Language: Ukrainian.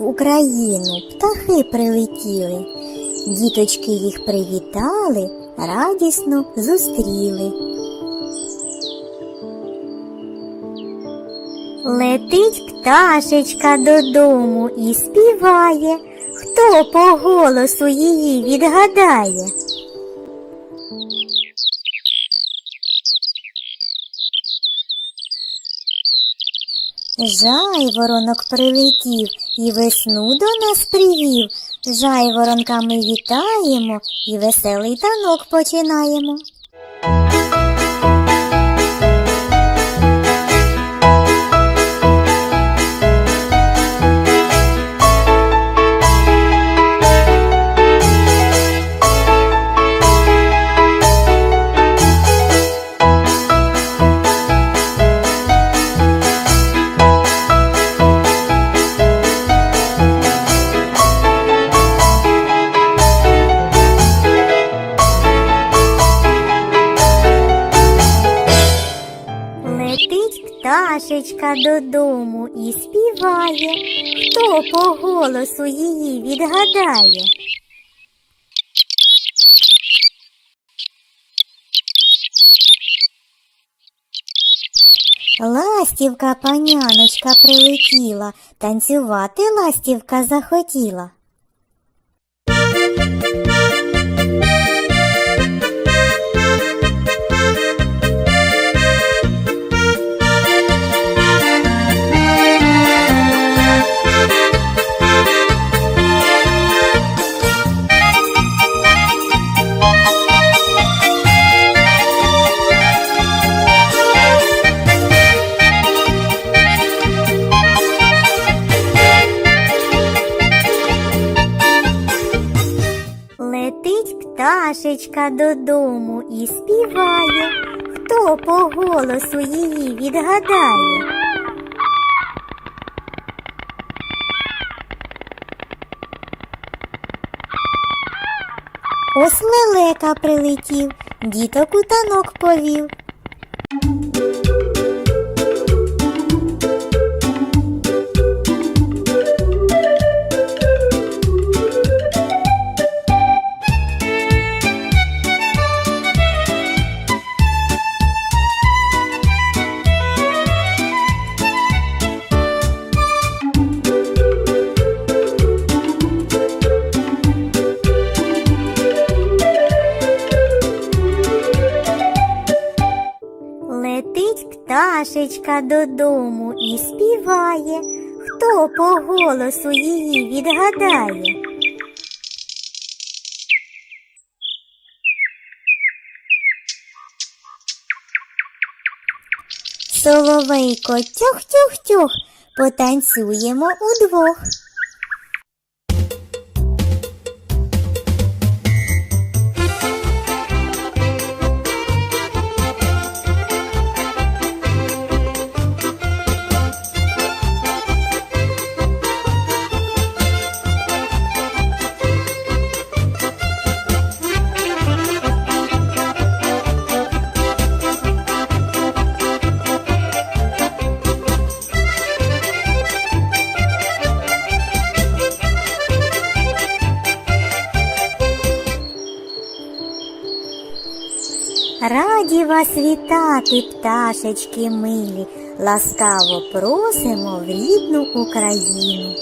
в Україну птахи прилетіли. Діточки їх привітали, радісно зустріли. Летить пташечка додому і співає, хто по голосу її відгадає. Жайворонок прилетів і весну до нас привів. Жайворонка ми вітаємо і веселий танок починаємо. Пташечка додому і співає, хто по голосу її відгадає. Ластівка паняночка прилетіла, танцювати ластівка захотіла. Пташечка додому і співає, хто по голосу її відгадає. Ось лелека прилетів, діток у танок повів. Пташечка додому і співає, хто по голосу її відгадає. Соловейко тьох-тьох-тьох, потанцюємо удвох. Раді вас вітати, пташечки милі, ласкаво просимо в рідну Україну.